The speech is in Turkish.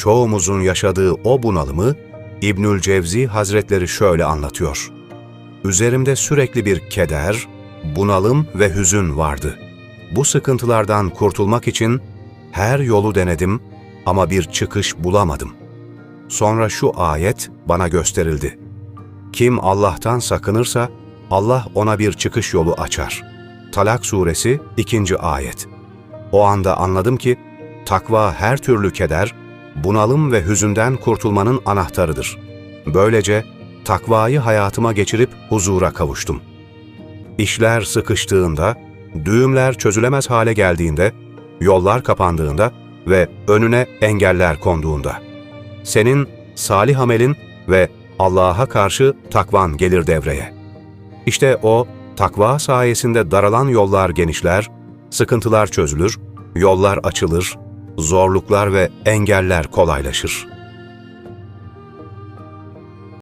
çoğumuzun yaşadığı o bunalımı İbnül Cevzi Hazretleri şöyle anlatıyor. Üzerimde sürekli bir keder, bunalım ve hüzün vardı. Bu sıkıntılardan kurtulmak için her yolu denedim ama bir çıkış bulamadım. Sonra şu ayet bana gösterildi. Kim Allah'tan sakınırsa Allah ona bir çıkış yolu açar. Talak suresi 2. ayet. O anda anladım ki takva her türlü keder, bunalım ve hüzünden kurtulmanın anahtarıdır. Böylece takvayı hayatıma geçirip huzura kavuştum. İşler sıkıştığında, düğümler çözülemez hale geldiğinde, yollar kapandığında ve önüne engeller konduğunda. Senin salih amelin ve Allah'a karşı takvan gelir devreye. İşte o takva sayesinde daralan yollar genişler, sıkıntılar çözülür, yollar açılır, zorluklar ve engeller kolaylaşır.''